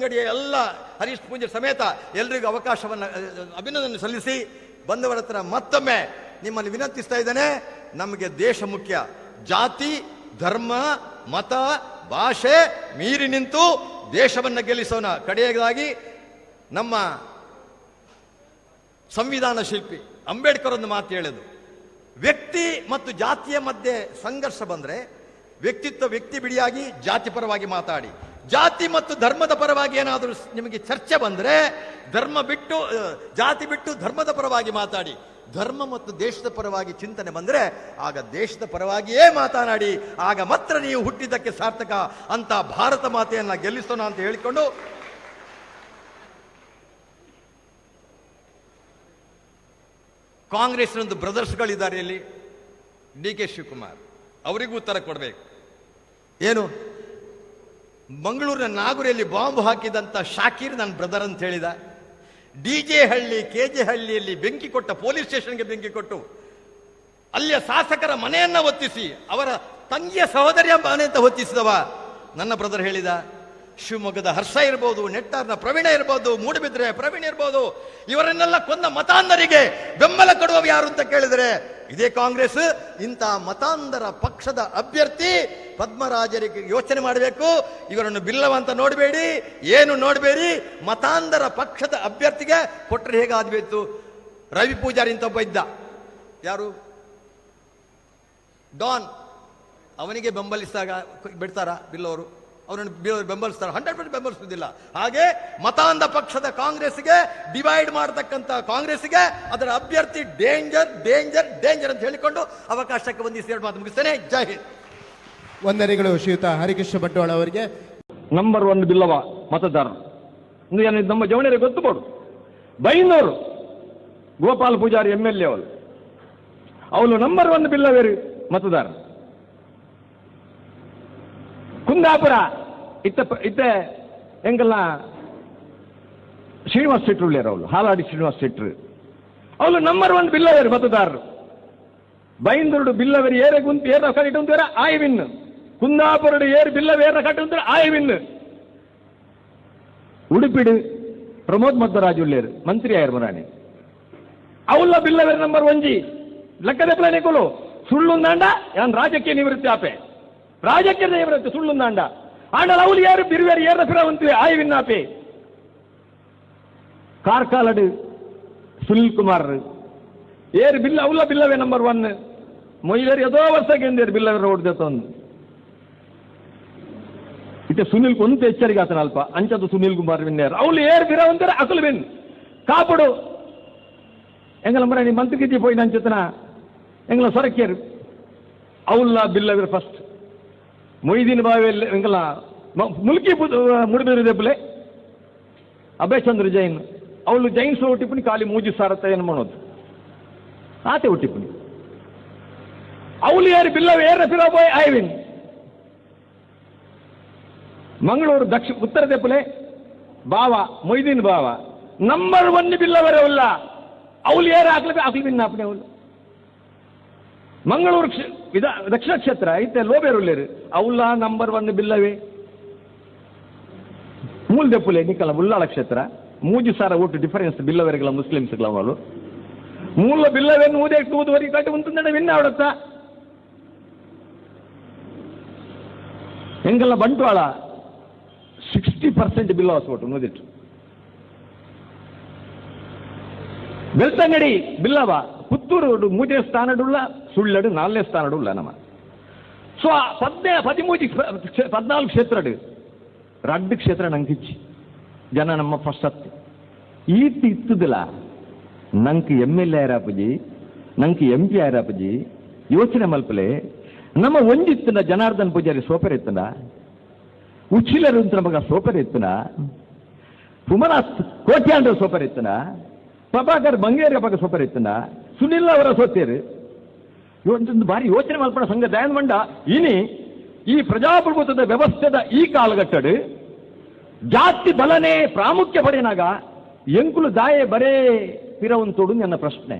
ಬೆಳ್ತಂಗಡಿಯ ಎಲ್ಲ ಹರೀಶ್ ಪೂಜೆ ಸಮೇತ ಎಲ್ರಿಗೂ ಅವಕಾಶವನ್ನು ಅಭಿನಂದನೆ ಸಲ್ಲಿಸಿ ಬಂದವರ ಹತ್ರ ಮತ್ತೊಮ್ಮೆ ನಿಮ್ಮಲ್ಲಿ ವಿನಂತಿಸ್ತಾ ಇದ್ದೇನೆ, ನಮಗೆ ದೇಶ ಮುಖ್ಯ. ಜಾತಿ, ಧರ್ಮ, ಮತ, ಭಾಷೆ ಮೀರಿ ನಿಂತು ದೇಶವನ್ನು ಗೆಲ್ಲಿಸೋಣ. ಕಡೆಯದಾಗಿ ನಮ್ಮ ಸಂವಿಧಾನ ಶಿಲ್ಪಿ ಅಂಬೇಡ್ಕರ್ ಒಂದು ಮಾತು ಹೇಳೋದು ವ್ಯಕ್ತಿ ಮತ್ತು ಜಾತಿಯ ಮಧ್ಯೆ ಸಂಘರ್ಷ ಬಂದ್ರೆ ವ್ಯಕ್ತಿತ್ವ ವ್ಯಕ್ತಿ ಬಿಡಿಯಾಗಿ ಜಾತಿ ಪರವಾಗಿ ಮಾತಾಡಿ. ಜಾತಿ ಮತ್ತು ಧರ್ಮದ ಪರವಾಗಿ ಏನಾದರೂ ನಿಮಗೆ ಚರ್ಚೆ ಬಂದ್ರೆ, ಧರ್ಮ ಬಿಟ್ಟು ಜಾತಿ ಬಿಟ್ಟು ಧರ್ಮದ ಪರವಾಗಿ ಮಾತಾಡಿ. ಧರ್ಮ ಮತ್ತು ದೇಶದ ಪರವಾಗಿ ಚಿಂತನೆ ಬಂದ್ರೆ, ಆಗ ದೇಶದ ಪರವಾಗಿಯೇ ಮಾತನಾಡಿ, ಆಗ ಮಾತ್ರ ನೀವು ಹುಟ್ಟಿದ್ದಕ್ಕೆ ಸಾರ್ಥಕ ಅಂತ ಭಾರತ ಮಾತೆಯನ್ನ ಗೆಲ್ಲಿಸೋಣ ಅಂತ ಹೇಳಿಕೊಂಡು, ಕಾಂಗ್ರೆಸ್ನೊಂದು ಬ್ರದರ್ಸ್ಗಳಿದ್ದಾರೆ ಇಲ್ಲಿ, ಡಿ ಕೆ ಶಿವಕುಮಾರ್. ಅವರಿಗೂ ಉತ್ತರ ಕೊಡಬೇಕು. ಏನು? ಮಂಗಳೂರಿನ ನಾಗುರಿಯಲ್ಲಿ ಬಾಂಬ್ ಹಾಕಿದಂಥ ಶಾಕೀರ್ ನನ್ನ ಬ್ರದರ್ ಅಂತ ಹೇಳಿದ. D J Halli K J ಹಳ್ಳಿಯಲ್ಲಿ ಬೆಂಕಿ ಕೊಟ್ಟ ಪೊಲೀಸ್ ಸ್ಟೇಷನ್ಗೆ ಬೆಂಕಿ ಕೊಟ್ಟು ಅಲ್ಲಿಯ ಶಾಸಕರ ಮನೆಯನ್ನ ಹೊತ್ತಿಸಿ ಅವರ ತಂಗಿಯ ಸಹೋದರಿಯ ಮನೆ ಅಂತ ಹೊತ್ತಿಸಿದವ ನನ್ನ ಬ್ರದರ್ ಹೇಳಿದ, ಶಿವಮೊಗ್ಗದ ಹರ್ಷ ಇರ್ಬೋದು, ನೆಟ್ಟಾರ್ನ ಪ್ರವೀಣ ಇರ್ಬೋದು, ಮೂಡಬಿದ್ರೆ ಪ್ರವೀಣ್ ಇರ್ಬೋದು, ಇವರನ್ನೆಲ್ಲ ಕೊಂದ ಮತಾಂಧರಿಗೆ ಬೆಂಬಲ ಕೊಡುವವ ಯಾರು ಅಂತ ಕೇಳಿದರೆ ಇದೇ ಕಾಂಗ್ರೆಸ್, ಇಂಥ ಮತಾಂಧರ ಪಕ್ಷದ ಅಭ್ಯರ್ಥಿ ಪದ್ಮರಾಜರಿಗೆ ಯೋಚನೆ ಮಾಡಬೇಕು. ಇವರನ್ನು ಬಿಲ್ಲವಂತ ನೋಡಬೇಡಿ. ಏನು ನೋಡಬೇಡಿ? ಮತಾಂಧರ ಪಕ್ಷದ ಅಭ್ಯರ್ಥಿಗೆ ಕೊಟ್ಟರೆ ಹೇಗಾದ್ಬೇಕು? ರವಿ ಪೂಜಾರಿ ಅಂತ ಒಬ್ಬ ಇದ್ದ. ಯಾರು? ಡಾನ್. ಅವನಿಗೆ ಬೆಂಬಲಿಸಿದಾಗ ಬಿಡ್ತಾರ ಬಿಲ್ಲವರು? ಅವರನ್ನು ಬೆಂಬಲಿಸ್ತಾರೆ. Hundred percent ಬೆಂಬಲಿಸುವುದಿಲ್ಲ. ಹಾಗೆ ಮತಾಂಧ ಪಕ್ಷದ ಕಾಂಗ್ರೆಸ್ಗೆ ಡಿವೈಡ್ ಮಾಡತಕ್ಕಂಥ ಕಾಂಗ್ರೆಸ್ಗೆ ಅದರ ಅಭ್ಯರ್ಥಿ ಡೇಂಜರ್ ಡೇಂಜರ್ ಡೇಂಜರ್ ಅಂತ ಹೇಳಿಕೊಂಡು ಅವಕಾಶಕ್ಕೆ ಬಂದಿಸಿ ಎರಡು ಮಾತು ಮುಗಿಸ್ತೇನೆ. ಜೈ ಹಿಂದ್. ವಂದನೆಗಳು ಶ್ರೀಯುತ ಹರಿಕೃಷ್ಣ ಬಂಟ್ವಾಳ ಅವರಿಗೆ. ನಂಬರ್ ಒನ್ ಬಿಲ್ಲವ ಮತದಾರರು. ನಮ್ಮ ಜವಣಿಯರಿಗೆ ಗೊತ್ತು ಕೊಡು. Byndoor Gopal Poojary M L A ಅವಳು ಅವಳು ನಂಬರ್ ಒನ್ ಬಿಲ್ಲವೇರಿ ಮತದಾರರು ಕುಂದಾಪುರ ಇತ್ತ ಇತ್ತ ಎಂಗಲ್ಲ ಶ್ರೀನಿವಾಸ್ ಶೆಟ್ರು ಉಳ್ಳೇರು ಅವಳು ಹಾಲಾಡಿ ಶ್ರೀನಿವಾಸ್ ಶೆಟ್ರು ಅವಳು ನಂಬರ್ ಒನ್ ಬಿಲ್ಲವೇರು ಮತದಾರರು. ಬೈಂದರುಡು ಬಿಲ್ಲವೇರು ಏರೆ ಗುಂತು ಏರ ಕಟ್ಟಿರ ಆಯ್ ವಿನ್. ಕುಂದಾಪುರಡು ಏರು ಬಿಲ್ಲವೇರ ಕಟ್ಟು ಅಂತೀರ ಆಯ್ ವಿನ್. ಉಡುಪಿಡು ಪ್ರಮೋದ್ ಮದ್ದರಾಜು ಉಳ್ಳೇರು ಮಂತ್ರಿ ಆಯರ್ ಮುರಾಣಿ. ಅವಲ್ಲ ಬಿಲ್ಲವೇರು ನಂಬರ್ ಒಂಜಿ ಲೆಕ್ಕದ ಪ್ಲಾನಿಕುಲು ಸುಳ್ಳುಂದಾಂಡ ಯಾನ್ ರಾಜಕೀಯ ನಿವೃತ್ತಿ ಆಪೆ. ರಾಜಕೀಯ ನಿವೃತ್ತಿ ಸುಳ್ಳುಂದಾಂಡ ಅವಳು ಯಾರು ಬಿರುವೇರು ಏರ ಫಿರವಂತಿವೆ ಆಯ್ ವಿನ್ ಆಪೆ ಕಾರ್ಕಾಲಡು ಸುನಿಲ್ ಕುಮಾರ್. ಏರ್ ಬಿಲ್ಲ ಅವಳ ಬಿಲ್ಲವೇ ನಂಬರ್ ಒನ್ ಮೊಯ್ಲರ್ ಯದೋ ವರ್ಷಕ್ಕೆ ಎಂದೇರು ಬಿಲ್ಲ ರೋಡ್ ಒಂದು. ಇತ್ತೆ ಸುನಿಲ್ ಕೊಂತ ಎಚ್ಚರಿಕೆ ಆತನ ಅಲ್ಪ. ಅಂಚದು ಸುನಿಲ್ ಕುಮಾರ್ ವಿನ್ನೇರ್ ಅವ್ಲು ಏರ್ ಬಿರ ಒಂದರೆ ಅಕಲು ಬಿನ್ ಕಾಪಡು. ಎಂಗಲ ಮರ ನೀ ಮಂತ್ರಿಗಿದ್ದಿ ಪೋಯಿನ ನಂಚತನ ಎಂಗಲ ಸೊರಕೇರು ಅವಲ್ಲ ಬಿಲ್ಲವಿರ ಫಸ್ಟ್ ಮೊಯ್ದೀನ್ ಬಾವಿಯಲ್ಲಿ ವೆಂಕಲ ಮುಲ್ಕಿ ಮುಡಿದಿರು ದೆಬ್ಬಲೆ ಅಭಯ್ ಚಂದ್ರ ಜೈನ್. ಅವಳು ಜೈನ್ಸ್ ಒಟ್ಟಿಪುನಿ ಖಾಲಿ ಮೂಜಿ ಸಾರತ್ತ ಏನು ಮಾಡೋದು? ಆತೆ ಒಟ್ಟಿಪುನಿ ಅವಳು ಯಾರು ಬಿಲ್ಲವ? ಏರ ಫಿರೋಬೋಯ್ ಐವಿನ್ ಮಂಗಳೂರು ದಕ್ಷಿಣ, ಉತ್ತರ ದೆಪ್ಪಲೆ ಬಾವ ಮೊಯ್ದೀನ್ ಬಾವ. ನಂಬರ್ ಒನ್ ಬಿಲ್ಲವರವಲ್ಲ ಅವಳು ಏರ ಹಾಕ್ಲಿಕ್ಕೆ ಹಾಕ್ಲಿ ಬಿನ್ನ ಅಪ್ಪನೆ ಅವಳು. ಮಂಗಳೂರು ದಕ್ಷಿಣ ಕ್ಷೇತ್ರ, ಐತೆ ಲೋಬೇರುಲ್ಲೇರು ಅವುಲ್ಲ ನಂಬರ್ ಒನ್ ಬಿಲ್ಲವೇ? ಮೂಲ ದೆಪ್ಪುಲೆ ನಿಕ್ಕಲ್ಲ ಉಳ್ಳಾಳ ಕ್ಷೇತ್ರ. ಮೂಜು ಸಾರ ಒಟ್ಟು ಡಿಫರೆನ್ಸ್ ಬಿಲ್ಲವರಿಗಳ ಮುಸ್ಲಿಮ್ಸ್ಗಳ ಅವಳು ಮೂಲ ಬಿಲ್ಲವೇ ನೂದೆ ಟೂದುವರಿ ಕಟ್ಟಿ ಉಂಟು ವಿನ್ನ ಅವಡತ್ತ ಹೆಂಗಲ್ಲ ಬಂಟ್ವಾಳ? ಸಿಕ್ಸ್ಟಿ ಪರ್ಸೆಂಟ್ ಬಿಲ್ಲ ಹಾಸ್ಬಿಟ್ಟು ನೋದಿಟ್ಟು ಬೆಳ್ತಂಗಡಿ ಬಿಲ್ಲವ? ಪುತ್ತೂರು ಮೂಜೆ ಸ್ಥಾನಡುಲ್ಲ ಸುಳ್ಳಡು ನಾಲ್ನೇ ಸ್ಥಾನಡುಲ್ಲ ನಮ್ಮ ಸೊ ಪದ್ನೇ ಪದಿಮೂಜಿ ಪದ್ನಾಲ್ಕು ಕ್ಷೇತ್ರಡು. ರಡ್ಡು ಕ್ಷೇತ್ರ ನಂಗಿಚ್ಚಿ ಜನ ನಮ್ಮ ಫಸ್ಟ್ ಈತಿ ಇತ್ತದಿಲ್ಲ, ನಂಗೆ ಎಂ ಎಲ್ ಎ ಆಯ್ರಾಪಜಿ ನಂಗೆ ಎಂ ಪಿ ಆಯ್ರಾಪಜಿ ಯೋಚನೆ ಮಲ್ಪಲೆ, ನಮ್ಮ ಒಂಜಿತ್ತಿನ ಜನಾರ್ದನ್ ಪೂಜಾರಿ ಸೋಪರ್ ಎತ್ತನ ಉಚ್ಚಿಲರು ಅಂತ ನಮಗ ಸೋಪರ್ ಎತ್ತನ ಹುಮನಾಥ್ ಕೋಟ್ಯಾಂಡ್ರ ಸೋಪರ್ ಎತ್ತನ ಪ್ರಭಾಕರ್ ಬಂಗೇರಿ ಬಗ್ಗೆ ಸೋಪರ್ ಎತ್ತನ ಸುನಿಲ್ ಅವರ ಸೋತೇರಿ ಇವತ್ತೊಂದು ಬಾರಿ ಯೋಚನೆ ಮಲ್ಪಣ ಸಂಘ ದಯಾನ್ ಮಂಡ. ಇನಿ ಈ ಪ್ರಜಾಪ್ರಭುತ್ವದ ವ್ಯವಸ್ಥೆದ ಈ ಕಾಲಘಟ್ಟಡು ಜಾತಿ ಬಲನೆ ಪ್ರಾಮುಖ್ಯ ಪಡೆಯನಾಗ ಎಂಕುಲು ದಾಯೆ ಬರೇ ಪಿರವಂತೋಡು ನನ್ನ ಪ್ರಶ್ನೆ.